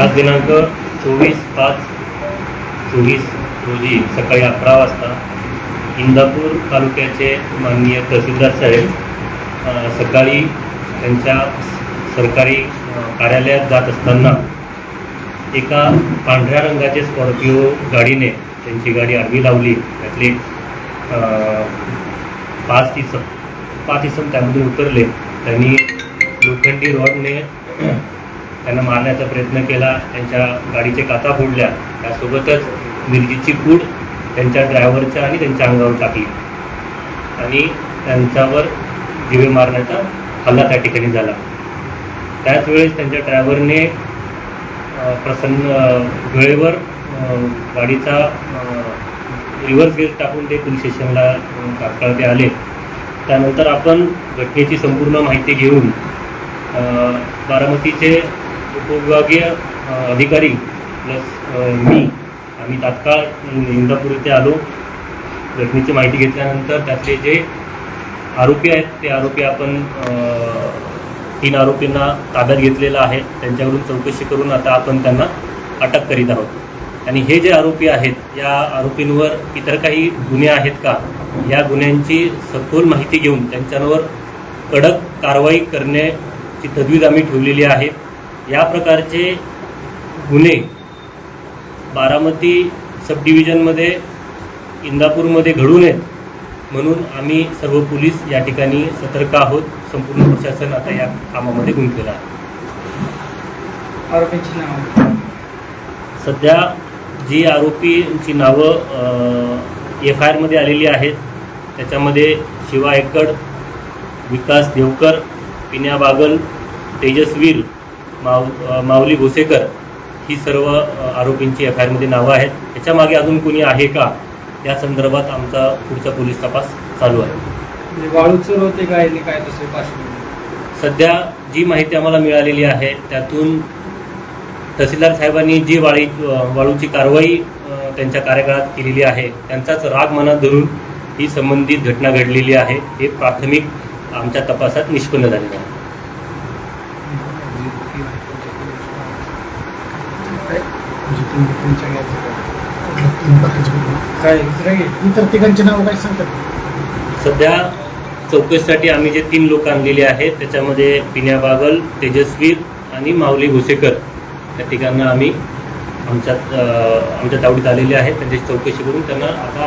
आज दिनांक चोवीस पाच चोवीस रोजी सकाळी अकरा वाजता इंदापूर तालुक्याचे माननीय तहसीलदार साहेब सकाळी त्यांच्या सरकारी कार्यालयात जात असताना एका पांढऱ्या रंगाचे स्कॉर्पिओ गाडीने त्यांची गाडी आडवी लावली. त्यातले पाच इसम पाच इसम त्यामध्ये उतरले. त्यांनी लोखंडी रॉडने त्यांना मारण्याचा प्रयत्न केला त्यांच्या गाडीचे काचा फोडल्या त्यासोबतच मिरजीची कूड त्यांच्या ड्रायव्हरच्या आणि त्यांच्या अंगावर टाकली. आणि त्यांच्यावर जिवे मारण्याचा हल्ला त्या ठिकाणी झाला. त्याच वेळेस त्यांच्या ड्रायव्हरने प्रसन्न वेळेवर गाडीचा रिव्हर्स गेअर टाकून ते पोलीस स्टेशनला तात्काळ ते आले. त्यानंतर आपण घटनेची संपूर्ण माहिती घेऊन बारामतीचे उपविभागीय अधिकारी प्लस मी आम्ही तात्काळ इंदापूर येथे आलो. घटनेची माहिती घेतल्यानंतर त्यातले जे आरोपी आहेत ते आरोपी आपण तीन आरोपींना ताब्यात घेतलेलं आहे. त्यांच्याकडून चौकशी करून आता आपण त्यांना अटक करीत आहोत. आणि हे जे आरोपी आहेत या आरोपींवर इतर काही गुन्हे आहेत का? या गुन्ह्यांची सखोल माहिती घेऊन त्यांच्यावर कडक कारवाई करण्याची तजवीज आम्ही ठेवलेली आहे. या प्रकारचे गुन्हे बारामती सब डिव्हिजनमध्ये इंदापूरमध्ये घडू नयेत म्हणून आम्ही सर्व पोलीस या ठिकाणी सतर्क आहोत. संपूर्ण प्रशासन आता या कामामध्ये गुंतलेलं आहे. आरोपींची नाव? सध्या जी आरोपींची नावं एफ आय आरमध्ये आलेली आहेत त्याच्यामध्ये शिवा एकड विकास देवकर पिन्या बागल तेजस्वीर माव अ, माऊली भोसेकर ही सर्व आरोपींची एफ आय आरमध्ये नावं आहेत. त्याच्यामागे अजून कोणी आहे का? या संदर्भात आमचा पुढचा पोलीस तपास चालू आहे. म्हणजे होते काय दुसरे सध्या जी माहिती आम्हाला मिळालेली आहे त्यातून तहसीलदार साहेबांनी जी वाळी वाळूची कारवाई त्यांच्या कार्यकाळात केलेली आहे त्यांचाच राग मनात धरून ही संबंधित घटना घडलेली आहे हे प्राथमिक आमच्या तपासात निष्पन्न झालेलं आहे. काय? दुसरं इतर तिघांची नाव काय सांगतात? सध्या चौकशीसाठी आम्ही जे तीन लोक आणलेले आहेत त्याच्यामध्ये पिन्या बागल तेजस्वीर आणि माऊली भुसेकर. या ठिकाणं आम्ही आमच्यात आमच्या तावडीत आलेले आहेत. त्यांची चौकशी करून त्यांना आता